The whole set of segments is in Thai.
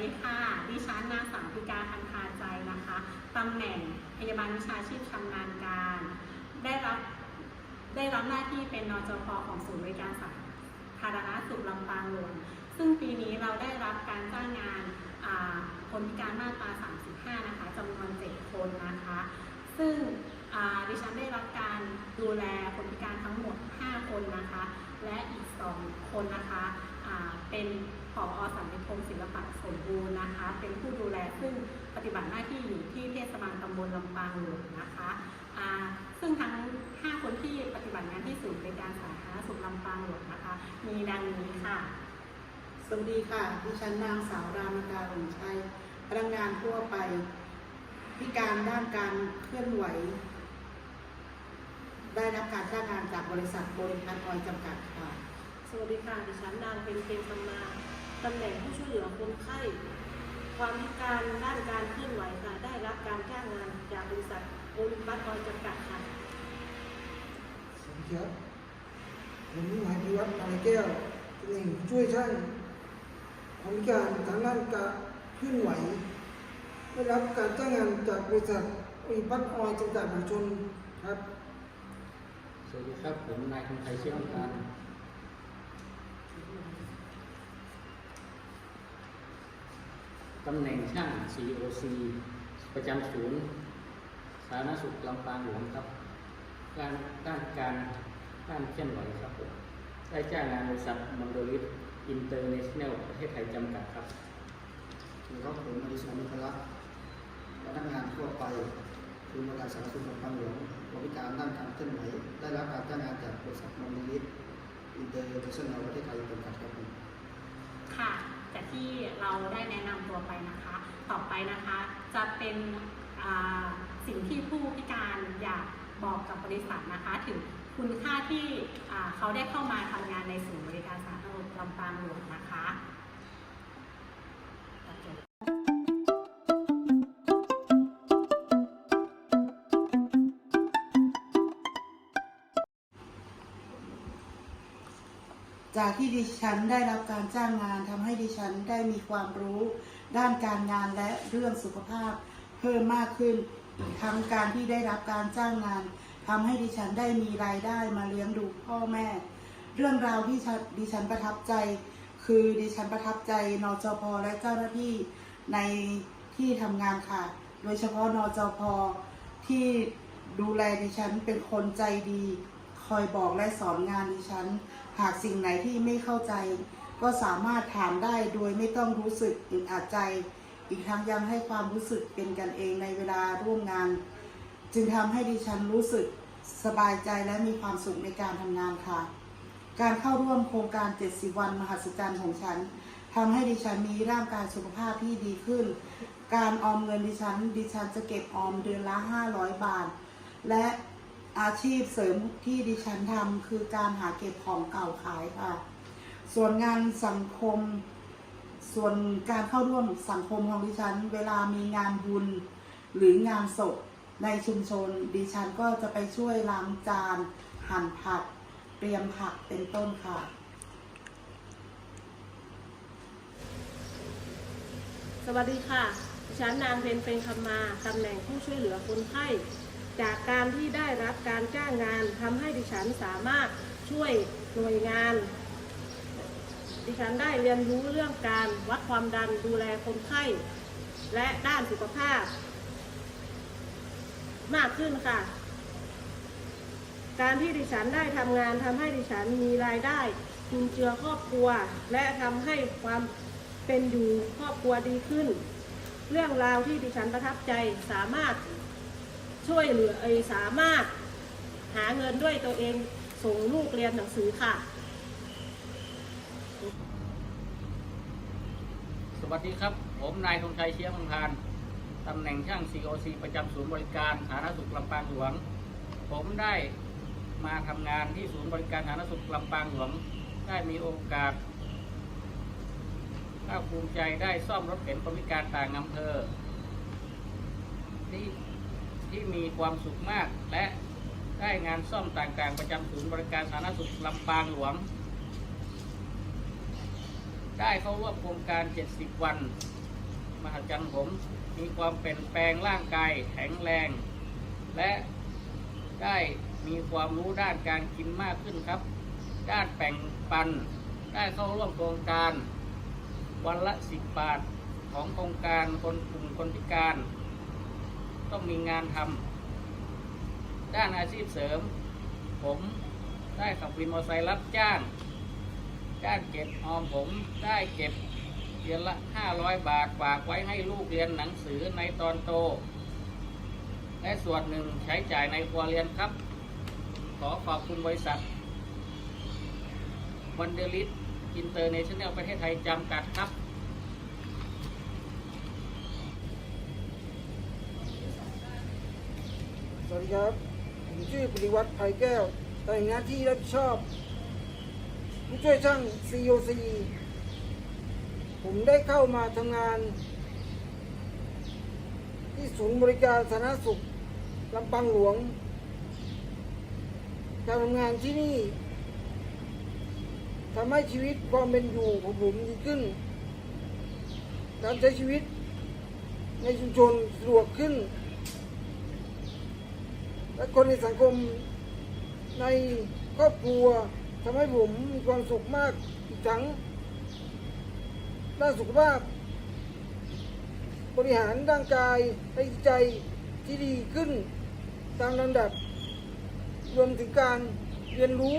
ดีค่ะ ดิฉันนางสาวพิการคันธาใจนะคะ ตำแหน่งพยาบาลวิชาชีพชำนาญการ ได้รับได้รับหน้าที่เป็นนจพของศูนย์บริการสาธารณสุขลำปางหลวง ซึ่งปีนี้เราได้รับการจ้างงานาคนพิการมาตรา 35 นะคะจำนวน 7 คนนะคะ ซึ่งดิฉันได้รับการดูแลคนพิการทั้งหมด 5 คนนะคะ และอีก 2 คนนะคะเป็น ผอสัมฤทธิ์พงศ์ศิลปะสมบูรณ์นะคะ เป็นผู้ดูแลซึ่งปฏิบัติหน้าที่อยู่ที่เทศบาลตำบลลำปางหลวงนะคะอ่าซึ่งทั้ง 5 คนที่ปฏิบัติงานที่ศูนย์บริการสาธารณสุขลำปางหลวงนะคะ มีดังนี้ค่ะ สวัสดีค่ะ ดิฉันนางสาวรามกาหลงชัย พนักงานทั่วไป พิการด้านการเคลื่อนไหว ได้รับการจ้างงานจากบริษัทบริพัตรออยล์จำกัดค่ะ สวัสดีค่ะ ดิฉันนางเพ็ญเพ็ญคำมา ตำแหน่งผู้ช่วยเหลือคนไข้ ความพิการด้านการเคลื่อนไหวค่ะ ได้รับการจ้างงานจากบริษัทโอลิมปัสออยล์จำกัดค่ะสวัสดีครับผมนายพิวัฒน์นายแก้วหนึ่งช่วยช่างของพิการทางด้านการเคลื่อนไหว ได้รับการจ้างงานจากบริษัทอิพัฒน์ออยล์จำกัดมหาชนครับ สวัสดีครับ ผมนายธงชัยเชี่ยวการ ตำแหน่งช่าง COC ประจำศูนย์ สาธารณสุขลำปางหลวงครับการด้านการด้านเคลื่อนไหวครับผมได้จ้างงานบริษัทมอนโดลิสอินเตอร์เนชั่นแนลประเทศไทยจำกัดครับสวัสดีครับผมอดิศรมุขลักษณ์พนักงานทั่วไปคือบริการสาธารณสุขลำปางหลวงบริการด้านการเคลื่อนไหวได้รับการจ้างงานจากบริษัทมอนิลิสอินเตอร์เนชั่นแนลประเทศไทยจำกัดครับผมค่ะ จากที่เราได้แนะนำตัวไปนะคะ ต่อไปนะคะจะเป็นสิ่งที่ผู้พิการอยากบอกกับบริษัทนะคะ ถึงคุณค่าที่เขาได้เข้ามาทำงานในศูนย์บริการสาธารณสุขลำปางหลวงนะคะ ที่ดิฉันได้รับการจ้างงานทำให้ดิฉันได้มีความรู้ ด้านการงานและเรื่องสุขภาพ เพิ่มมากขึ้นทั้งการที่ได้รับการจ้างงานทำให้ดิฉันได้มีรายได้มาเลี้ยงดูพ่อแม่ เรื่องราวที่ดิฉันประทับใจ คือดิฉันประทับใจนจพและเจ้าหน้าที่ในที่ทำงานค่ะ โดยเฉพาะนจพที่ดูแลดิฉันเป็นคนใจดี คอยบอกและสอนงานดิฉัน หากสิ่งไหนที่ไม่เข้าใจ ก็สามารถถามได้โดยไม่ต้องรู้สึกอึดอัดใจ อีกทั้งยังให้ความรู้สึกเป็นกันเองในเวลาร่วมงาน จึงทำให้ดิฉันรู้สึกสบายใจและมีความสุขในการทำงานค่ะ การเข้าร่วมโครงการ 70 วันมหัศจรรย์ของฉันทำให้ดิฉันมีร่างกายสุขภาพที่ดีขึ้น การออมเงินดิฉัน ดิฉันจะเก็บออมเดือนละ 500 บาท และ อาชีพเสริมที่ดิฉันทำคือการหาเก็บของเก่าขายค่ะ ส่วนงานสังคม ส่วนการเข้าร่วมสังคมของดิฉัน เวลามีงานบุญหรืองานศพในชุมชน ดิฉันก็จะไปช่วยล้างจาน หั่นผัก เตรียมผักเป็นต้นค่ะสวัสดีค่ะ ดิฉันนางเพ็ญเพ็ญคำมา ตำแหน่งผู้ช่วยเหลือคนไข้ จากการที่ได้รับการจ้างงานทำให้ดิฉันสามารถช่วยหน่วยงาน ดิฉันได้เรียนรู้เรื่องการวัดความดันดูแลคนไข้ และด้านสุขภาพ มากขึ้นค่ะ การที่ดิฉันได้ทำงานทำให้ดิฉันมีรายได้จุนเจือครอบครัว และทำให้ความเป็นอยู่ครอบครัวดีขึ้น เรื่องราวที่ดิฉันประทับใจสามารถ ช่วยเหลือเอยสามารถหาเงินด้วยตัวเองส่งลูกเรียนหนังสือค่ะ สวัสดีครับ ผมนายธงชัยเชี่ยวพานตำแหน่งช่าง COC ประจำศูนย์บริการสาธารณสุขลำปางหลวง ผมได้มาทำงานที่ศูนย์บริการสาธารณสุขลำปางหลวง ได้มีโอกาสภาคภูมิใจได้ซ่อมรถเข็นคนพิการต่างอำเภอที่ ที่มีความสุขมาก และได้งานซ่อมต่างๆ ประจำศูนย์บริการสาธารณสุขลำปางหลวง ได้เข้าร่วมโครงการ 70 วัน มหัศจรรย์ผม มีความเปลี่ยนแปลงร่างกายแข็งแรง และได้มีความรู้ด้านการกินมากขึ้นครับ ด้านแบ่งปัน ได้เข้าร่วมโครงการ วันละสิบบาทของโครงการคนกลุ่มคนพิการ ต้องมีงานทำด้านอาชีพเสริม ผมได้ขับวินมอเตอร์ไซค์รับจ้างด้านเก็บออมผมได้เก็บเดือนละ 500 บาทฝากไว้ให้ลูกเรียนหนังสือในตอนโต และส่วนหนึ่งใช้จ่ายในครัวเรียนครับ ขอขอบคุณบริษัทวันเดลิสอินเตอร์เนชั่นแนลประเทศไทยจำกัดครับ สวัส ดีครับ ผมชื่อปริวัติภัยแก้วตำแหน่งหน้าที่รับผิดชอบผู้ช่วยช่าง COC ผมได้เข้ามาทำงาน ที่ศูนย์บริการสาธารณสุขลำปางหลวง การทำงานที่นี่ทำให้ชีวิตความเป็นอยู่ของผมดีขึ้น การใช้ชีวิตในชุมชนสะดวกขึ้น และคนในสังคมในครอบครัวทำให้ผมมีความสุขมากอีกทั้งด้านสุขภาพ บริหารร่างกายและจิตใจที่ดีขึ้นตามลำดับ รวมถึงการเรียนรู้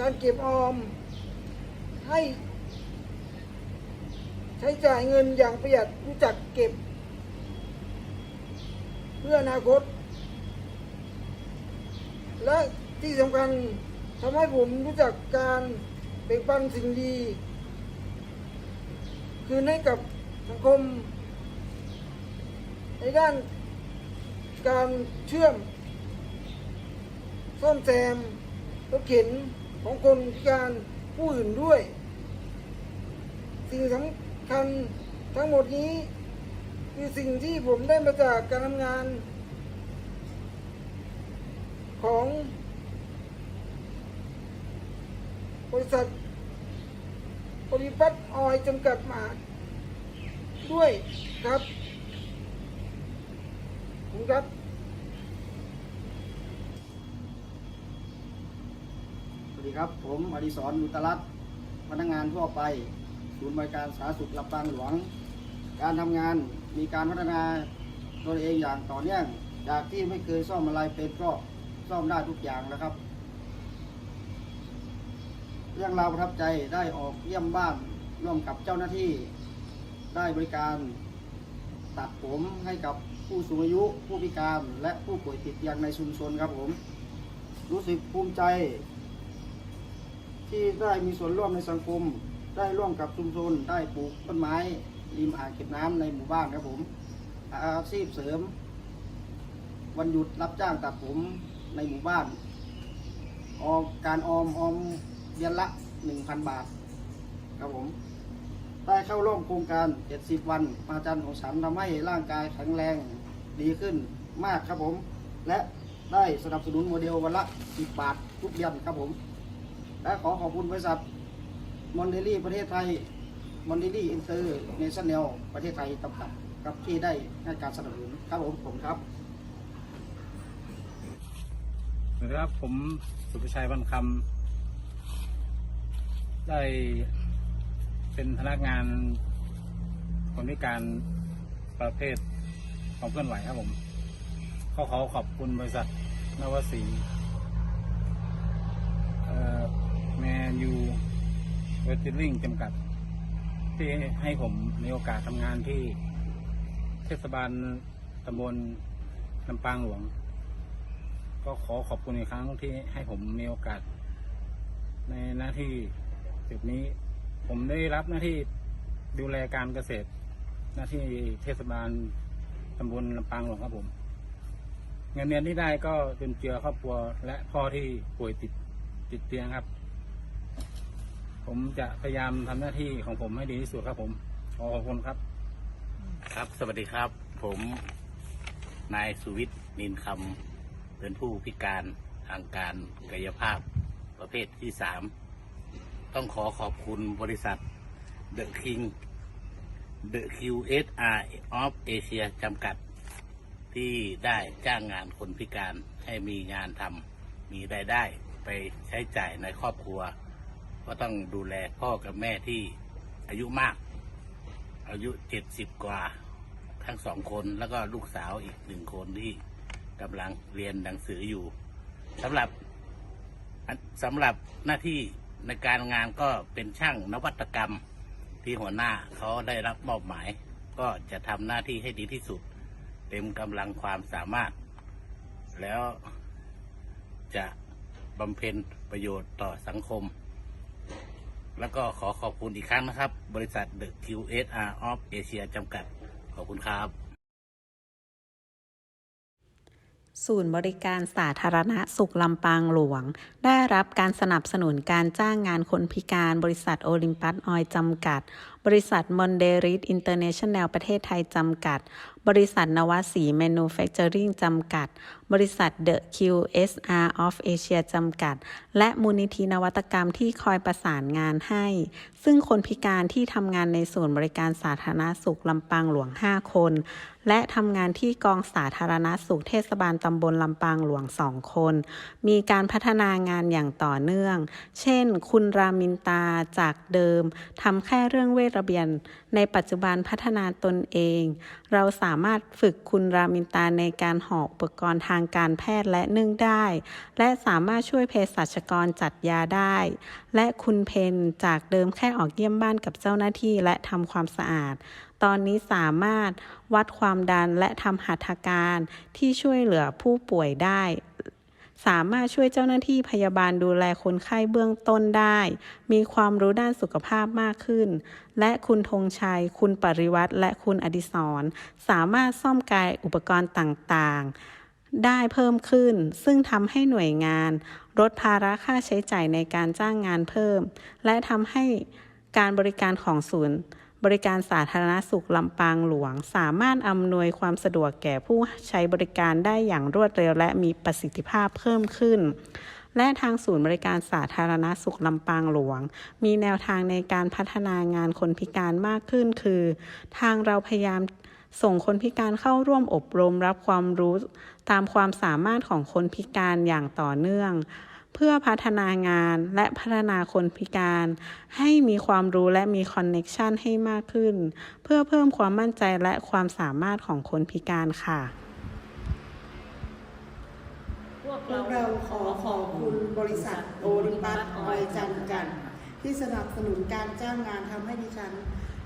การเก็บออม ให้ ใช้จ่ายเงินอย่างประหยัดรู้จักเก็บ เพื่ออนาคต และที่สำคัญทำให้ผมรู้จักการแบ่งปันสิ่งดี คืนให้กับสังคม ในด้านการเชื่อมซ่อมแซมรถเข็นของคนพิการผู้อื่นด้วย สิ่งสำคัญทั้งหมดนี้ คือสิ่งที่ผมได้มาจากการทำงาน ของบริษัทบริพัตออยจำกัดมาด้วยครับผมครับสวัสดีครับ ผมอดิศรอุตรัตน์พนักงานทั่วไป ศูนย์บริการสาธารณสุขลำปางหลวง การทำงานมีการพัฒนาตัวเองอย่างต่อเนื่องจากที่ไม่เคยซ่อมอะไรเป็นก็ ซ่อมได้ทุกอย่างแล้วครับ เรื่องราวประทับใจได้ออกเยี่ยมบ้านร่วมกับเจ้าหน้าที่ ได้บริการตัดผมให้กับผู้สูงอายุผู้พิการและผู้ป่วยติดเตียงในชุมชนครับผม รู้สึกภูมิใจ ที่ได้มีส่วนร่วมในสังคม ได้ร่วมกับชุมชน ได้ปลูกต้นไม้ริมอ่างเก็บน้ำในหมู่บ้านครับผม อาชีพเสริม วันหยุดรับจ้างตัดผม ในหมู่บ้านออมการออมออมเดือนละ 1,000 บาท ครับผม ได้เข้าร่วมโครงการ 70 วันมาจันทร์ของฉันทำให้ร่างกายแข็งแรงดีขึ้นมากครับผม และได้สนับสนุนโมเดลวันละ 10 บาททุกเดือนครับผม และขอขอบคุณบริษัทมอนเดลี่ประเทศไทยมอนเดลี่อินเตอร์เนชั่นแนลประเทศไทยจำกัดครับที่ได้ให้การสนับสนุนครับผมผมครับ ส วัสดีครับผมสุภชัยวันคำได้เป็นพนักงานคนพิการประเภทของเคลื่อนไหวครับผมเขาขอขอบคุณบริษัทนวสีแมนยูเวทติ้งจำกัด ที่ให้ผมมีโอกาสทำงานที่เทศบาลตำบลลำปางหลวง ก็ขอขอบคุณอีกครั้งที่ให้ผมมีโอกาส ในหน้าที่จุดนี้ ผมได้รับหน้าที่ดูแลการเกษตร หน้าที่เทศบาลตำบลลำปางหลวงครับผมเงินเดือนที่ได้ก็เป็นเจือครอบครัวและพ่อที่ป่วยติดติดเตียงครับ ผมจะพยายามทำหน้าที่ของผมให้ดีที่สุดครับผมขอขอบคุณครับ ครับ สวัสดีครับ ผม นายสุวิทย์นินคำ เป็นผู้พิการทางการกายภาพประเภทที่สามต้องขอขอบคุณบริษัทเดอะคิง The QSR of Asia จำกัด ที่ได้จ้างงานคนพิการให้มีงานทำมีรายได้ไปใช้จ่ายในครอบครัว ก็ต้องดูแลพ่อกับแม่ที่อายุมาก อายุเจ็ดสิบกว่าทั้งสองคนแล้วก็ลูกสาวอีกหนึ่งคนที่ กำลังเรียนหนังสืออยู่สำหรับสำหรับหน้าที่ในการงานก็เป็นช่างนวัตกรรมที่หัวหน้าเขาได้รับมอบหมาย ก็จะทำหน้าที่ให้ดีที่สุด เต็มกำลังความสามารถ แล้วจะบำเพ็ญประโยชน์ต่อสังคม แล้วก็ขอขอบคุณอีกครั้งนะครับ บริษัท The QSR of Asia จำกัด ขอบคุณครับ ศูนย์บริการสาธารณสุขลำปางหลวง ได้รับการสนับสนุนการจ้างงานคนพิการบริษัทโอลิมปัสออยจำกัด บริษัทมอนเดริสอินเตอร์เนชั่นแนลประเทศไทยจำกัด บริษัทนวสีแมนูแฟคเจอริงจำกัด บริษัท The QSR of Asia จำกัด และมูลนิธินวัตกรรมที่คอยประสานงานให้ ซึ่งคนพิการที่ทำงานในศูนย์บริการสาธารณสุขลำปางหลวง 5 คน และทำงานที่กองสาธารณสุขเทศบาลตำบลลำปางหลวง 2 คน มีการพัฒนางานอย่างต่อเนื่อง เช่น คุณรามินตาจากเดิมทำแค่เรื่องเวทระเบียน ในปัจจุบันพัฒนาตนเอง เราสามารถฝึกคุณรามินตาในการหอกอุปกรณ์ทางการแพทย์และนึ่งได้ และสามารถช่วยเภสัชกรจัดยาได้ และคุณเพนจากเดิมแค่ออกเยี่ยมบ้านกับเจ้าหน้าที่และทำความสะอาด ตอนนี้สามารถวัดความดันและทำหัตถการที่ช่วยเหลือผู้ป่วยได้ สามารถช่วยเจ้าหน้าที่พยาบาลดูแลคนไข้เบื้องต้นได้ มีความรู้ด้านสุขภาพมากขึ้น และคุณธงชัย คุณปริวัติและคุณอดิศรสามารถซ่อมกายอุปกรณ์ต่างๆ ได้เพิ่มขึ้น ซึ่งทำให้หน่วยงาน ลดภาระค่าใช้จ่ายในการจ้างงานเพิ่ม และทำให้การบริการของศูนย์ บริการสาธารณสุขลำปางหลวง สามารถอำนวยความสะดวกแก่ผู้ใช้บริการได้อย่างรวดเร็วและมีประสิทธิภาพเพิ่มขึ้น และทางศูนย์บริการสาธารณสุขลำปางหลวง มีแนวทางในการพัฒนางานคนพิการมากขึ้น คือ ทางเราพยายามส่งคนพิการเข้าร่วมอบรมรับความรู้ตามความสามารถของคนพิการอย่างต่อเนื่อง เพื่อพัฒนางานและพัฒนาคนพิการ ให้มีความรู้และมีคอนเน็ชันให้มากขึ้น เพื่อเพิ่มความมั่นใจและความสามารถของคนพิการค่ะ พวกเราขอขอบคุณบริษัทโอลิมปัสออยล์จำกัดที่สนับสนุนการจ้างงานทำให้ดิฉัน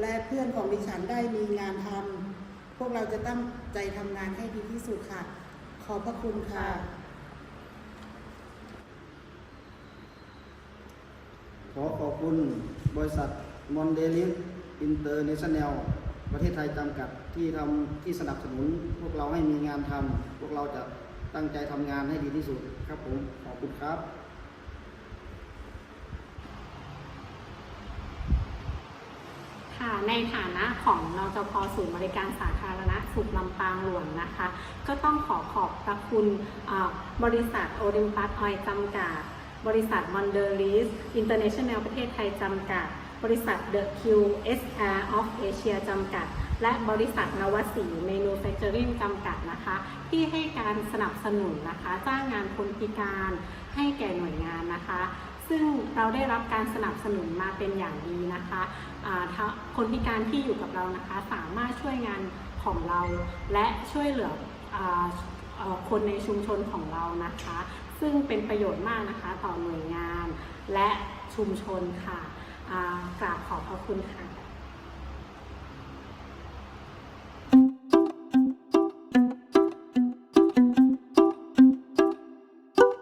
และเพื่อนของดิฉันได้มีงานทำพวกเราจะตั้งใจทำงานให้ดีที่สุดค่ะ ขอบพระคุณค่ะ ขอขอบคุณบริษัทมอนเดลิสอินเตอร์เนชั่นแนลประเทศไทยจำกัดที่ทำที่สนับสนุน พวกเราให้มีงานทำพวกเราจะตั้งใจทำงานให้ดีที่สุดครับผม ขอบคุณครับค่ะในฐานะของนจพศูนย์บริการสาธารณสุขลำปางหลวงนะคะ ก็ต้องขอขอบพระคุณบริษัทโอลิมปัสออยจำกัด บริษัทมอนเดอริสอินเตอร์เนชั่นแนลประเทศไทยจำกัด บริษัท The QSR of Asia จำกัด และบริษัทนวสีเมนูแฟคเจอริงจำกัดนะคะ ที่ให้การสนับสนุนนะคะ จ้างงานคนพิการให้แก่หน่วยงานนะคะ ซึ่งเราได้รับการสนับสนุนมาเป็นอย่างดีนะคะอ่าถ้าคนพิการที่อยู่กับเรานะคะ สามารถช่วยงานของเราและช่วยเหลืออคนในชุมชนของเรานะคะ ซึ่งเป็นประโยชน์มากนะคะต่อหน่วยงานและชุมชนค่ะกราบขอบพระคุณค่ะ